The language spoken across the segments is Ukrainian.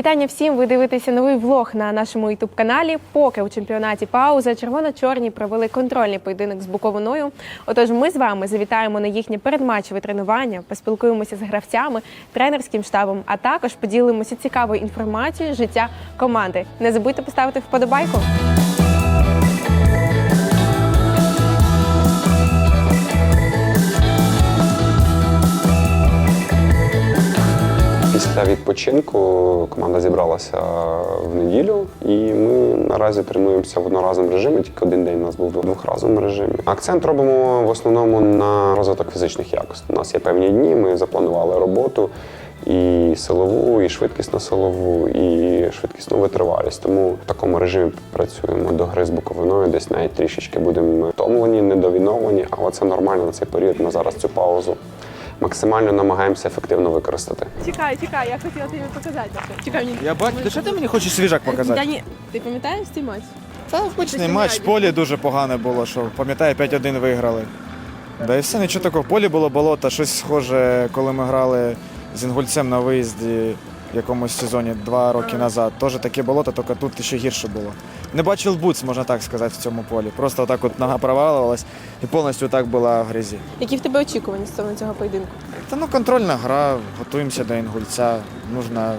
Вітання всім! Ви дивитеся новий влог на нашому ютуб каналі. Поки у чемпіонаті пауза червоно-чорні провели контрольний поєдинок з Буковиною. Отож, ми з вами завітаємо на їхнє передматчеве тренування, поспілкуємося з гравцями, тренерським штабом, а також поділимося цікавою інформацією життя команди. Не забудьте поставити вподобайку. Після відпочинку команда зібралася в неділю, і ми наразі тренуємося в одноразовому режимі. Тільки один день у нас був в двохразовому режимі. Акцент робимо в основному на розвиток фізичних якостей. У нас є певні дні. Ми запланували роботу і силову, і швидкісну силову, і швидкісну витривалість. Тому в такому режимі працюємо до гри з боковиною. Десь навіть трішечки будемо втомлені, недовіновані, але це нормально на цей період. Ми зараз цю паузу максимально намагаємося ефективно використати. Чекай, чекай, я хотіла тобі показати. Чекай, мені. Я бачу, ти що ти мені хочеш свіжак показати? Дані, ти пам'ятаєш цей матч? Це обичний матч, в полі дуже погане було, що пам'ятаю, 5-1 виграли. Да і все, нічого такого. В полі було болото, щось схоже, коли ми грали з інгульцем на виїзді в якомусь сезоні два роки назад. Теж таке болото, тільки тут ще гірше було. Не бачив буц, можна так сказати, в цьому полі. Просто отак от нога провалювалась і повністю так була в грязі. Які в тебе очікування стосовно цього поєдинку? Та ну контрольна гра, готуємося до інгульця. Нужно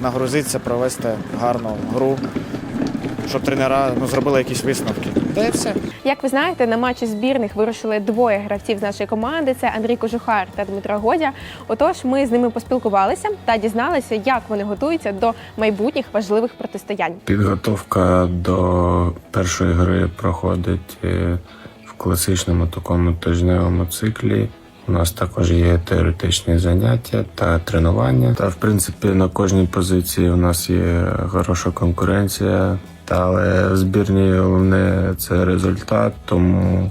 нагрузитися, провести гарну гру, щоб тренера ну, зробили якісь висновки. Та все. Як ви знаєте, на матчі збірних вирушили двоє гравців з нашої команди: це Андрій Кожухар та Дмитро Годя. Отож, ми з ними поспілкувалися та дізналися, як вони готуються до майбутніх важливих протистоянь. Підготовка до першої гри проходить е, в класичному такому тижневому циклі. У нас також є теоретичні заняття та тренування. Та в принципі на кожній позиції у нас є хороша конкуренція. Але в збірній головне це результат, тому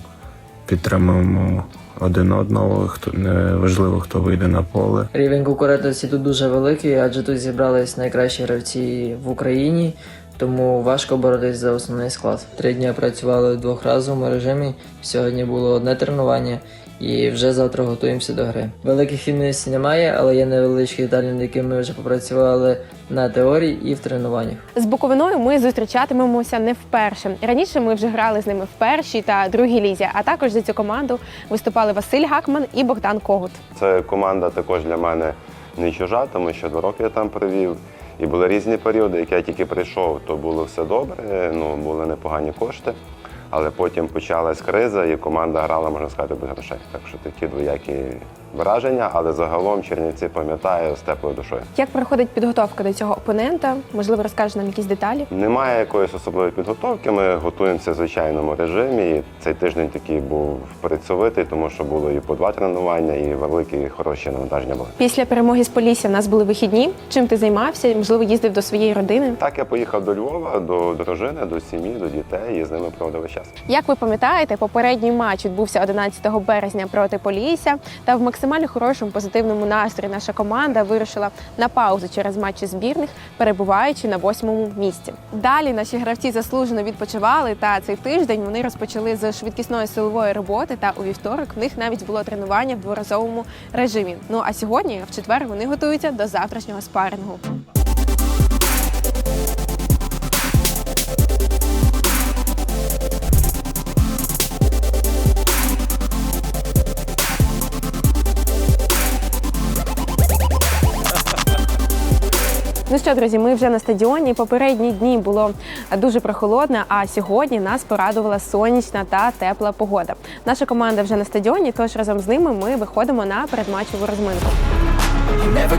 підтримуємо один одного. Хто не важливо, хто вийде на поле. Рівень конкурентності тут дуже великий, адже тут зібрались найкращі гравці в Україні, тому важко боротись за основний склад. Три дні працювали в двохразовому режимі. Сьогодні було одне тренування, і вже завтра готуємося до гри. Великих відмінностей немає, але є невеличкі деталі, над якими ми вже попрацювали на теорії і в тренуваннях. З Буковиною ми зустрічатимемося не вперше. Раніше ми вже грали з ними в першій та другій лізі. А також за цю команду виступали Василь Гакман і Богдан Когут. Це команда також для мене не чужа, тому що два роки я там провів. І були різні періоди. Як я тільки прийшов, то було все добре, ну були непогані кошти. Але потім почалась криза, і команда грала, можна сказати, без грошей. Так що такі двоякі враження, але загалом Чернівці пам'ятаю з теплою душою. Як проходить підготовка до цього опонента? Можливо, розкажеш нам якісь деталі? Немає якоїсь особливої підготовки. Ми готуємося в звичайному режимі. І цей тиждень такий був працьовитий, тому що було і по два тренування, і великі і хороші навантаження були. Після перемоги з Полісся в нас були вихідні. Чим ти займався? Можливо, їздив до своєї родини. Так я поїхав до Львова, до дружини, до сім'ї, до дітей і з ними проводив час. Як ви пам'ятаєте, попередній матч відбувся 11 березня проти Полісся. Та в максимально хорошому позитивному настрої наша команда вирушила на паузу через матчі збірних, перебуваючи на восьмому місці. Далі наші гравці заслужено відпочивали. Та цей тиждень вони розпочали з швидкісної силової роботи. Та у вівторок в них навіть було тренування в дворазовому режимі. Ну а сьогодні, в четвер, вони готуються до завтрашнього спарингу. Ну що, друзі, ми вже на стадіоні. Попередні дні було дуже прохолодно, а сьогодні нас порадувала сонячна та тепла погода. Наша команда вже на стадіоні, тож разом з ними ми виходимо на передматчеву розминку. Never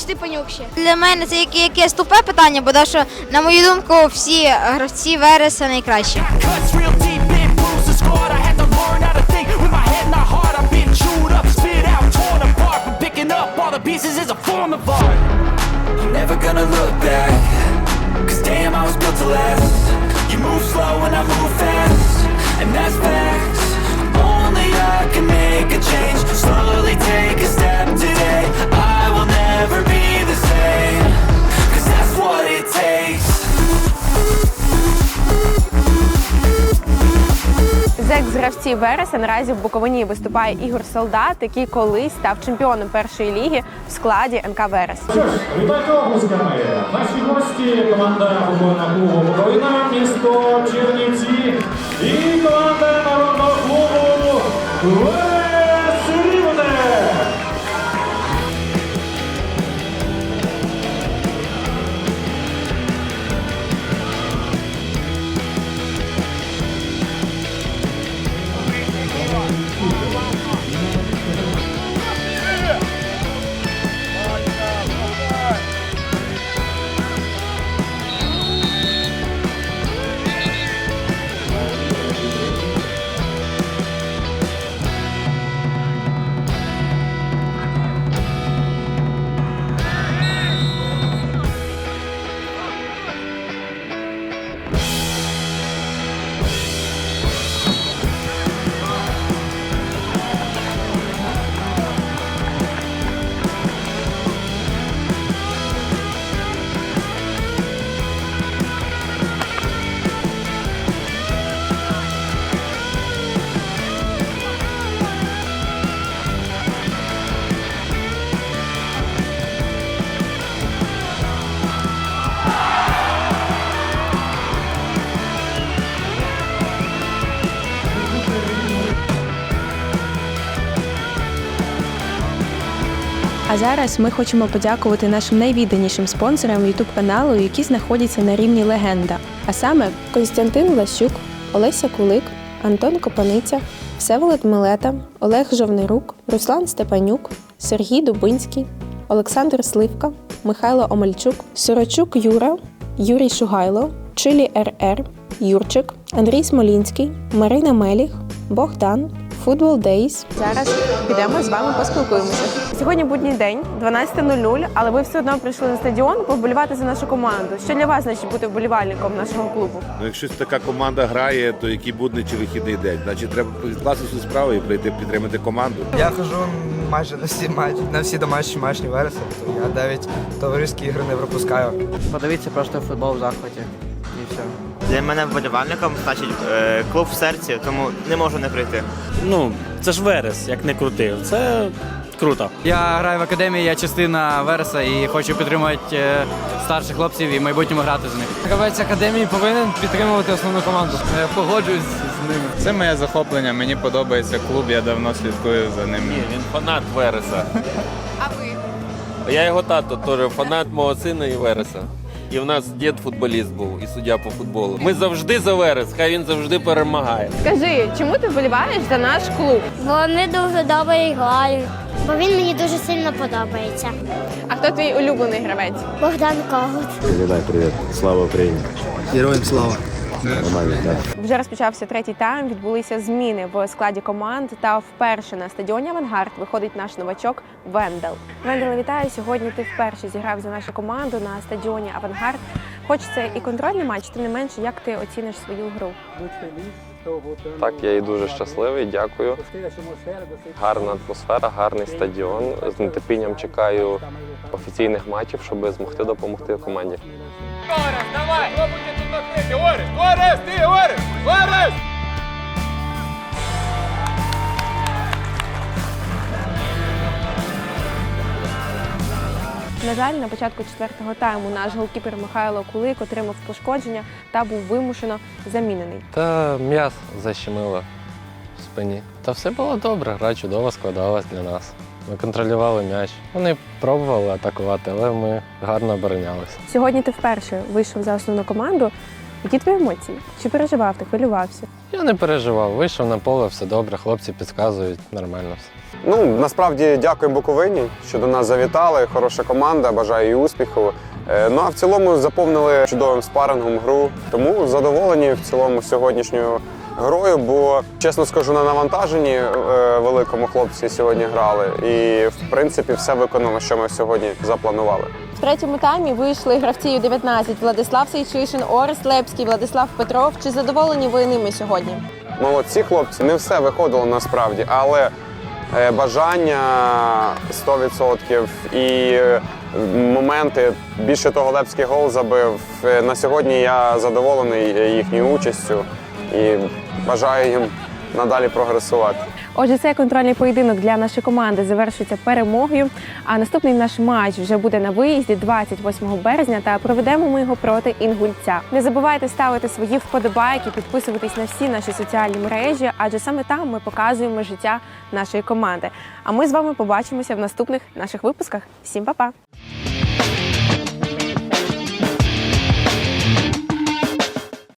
Степанюк ще. Для мене це якесь тупе питання, бо що, на мою думку, всі гравці Вереса найкращі. You move slow and I and that's facts. Only I З екс-гравців Вереса наразі в Буковині виступає Ігор Солдат, який колись став чемпіоном першої ліги в складі НК Верес. Що ж, вітайте облисками. Наші гості, команда футбольного клубу Буковина, місто Чернівці і команда народного А зараз ми хочемо подякувати нашим найвідданішим спонсорам youtube каналу, які знаходяться на рівні легенда. А саме Константин Лащук, Олеся Кулик, Антон Копаниця, Всеволод Милета, Олег Жовнирук, Руслан Степанюк, Сергій Дубинський, Олександр Сливка, Михайло Омельчук, Сорочук Юра, Юрій Шугайло, Чилі РР, Юрчик, Андрій Смолінський, Марина Меліх, Богдан, Футбол Дейс. Зараз підемо з вами поспілкуємося. Сьогодні будній день, 12.00, але ви все одно прийшли на стадіон повболівати за нашу команду. Що для вас значить бути вболівальником нашого клубу? Ну, якщо така команда грає, то який будний чи вихідний день? Значить, треба відкласти всю справу і прийти підтримати команду. Я хожу майже на всі матчі, на всі домашні матчі Вереса. то Я навіть товариські ігри не пропускаю. Подивіться просто футбол в захваті. І все. Для мене вболівальником значить е, клуб в серці, тому не можу не прийти. Ну, це ж Верес, як не крутив. Це круто. Я граю в академії, я частина Вереса і хочу підтримувати е, старших хлопців і в майбутньому грати з них. Гравець академії повинен підтримувати основну команду. Я Погоджуюсь з ними. Це моє захоплення. Мені подобається клуб. Я давно слідкую за ним. Він фанат Вереса. А ви? Я його тато теж фанат мого сина і Вереса. І в нас дід футболіст був і суддя по футболу. Ми завжди за Верес, хай він завжди перемагає. Скажи, чому ти вболіваєш за наш клуб? Вони дуже добре грають. Бо він мені дуже сильно подобається. А хто твій улюблений гравець? Богдан Когут. Передай привіт. Слава Україні. Героям слава. Нормально, так. Вже розпочався третій тайм. Відбулися зміни в складі команд. Та вперше на стадіоні Авангард виходить наш новачок Вендел. Вендел, вітаю. Сьогодні ти вперше зіграв за нашу команду на стадіоні Авангард. Хоч це і контрольний матч, тим не менше, як ти оціниш свою гру? Так, я і дуже щасливий, дякую. Гарна атмосфера, гарний стадіон. З нетерпінням чекаю офіційних матчів, щоб змогти допомогти команді. На жаль, на початку четвертого тайму наш голкіпер Михайло Кулик отримав пошкодження та був вимушено замінений. Та м'яз защемило в спині. Та все було добре, гра чудово складалась для нас. Ми контролювали м'яч. Вони пробували атакувати, але ми гарно оборонялися. Сьогодні ти вперше вийшов за основну команду. Які твої емоції? Чи переживав ти, хвилювався? Я не переживав, вийшов на поле, все добре, хлопці підказують, нормально все. Ну насправді дякую Буковині, що до нас завітали. Хороша команда, бажаю їй успіху. Е, Ну а в цілому заповнили чудовим спарингом гру. Тому задоволені в цілому сьогоднішньою грою, бо чесно скажу, на навантаженні е, великому хлопці сьогодні грали. І в принципі все виконано, що ми сьогодні запланували. В третьому таймі вийшли гравці Ю-19 Владислав Сейчишин, Орест Лепський, Владислав Петров. Чи задоволені ви ними сьогодні? Молодці хлопці, не все виходило насправді, але е, бажання 100% і е, моменти. Більше того, Лепський гол забив. На сьогодні я задоволений їхньою участю і бажаю їм надалі прогресувати. Отже, цей контрольний поєдинок для нашої команди завершується перемогою. А наступний наш матч вже буде на виїзді 28 березня. Та проведемо ми його проти інгульця. Не забувайте ставити свої вподобайки, підписуватись на всі наші соціальні мережі, адже саме там ми показуємо життя нашої команди. А ми з вами побачимося в наступних наших випусках. Всім па-па!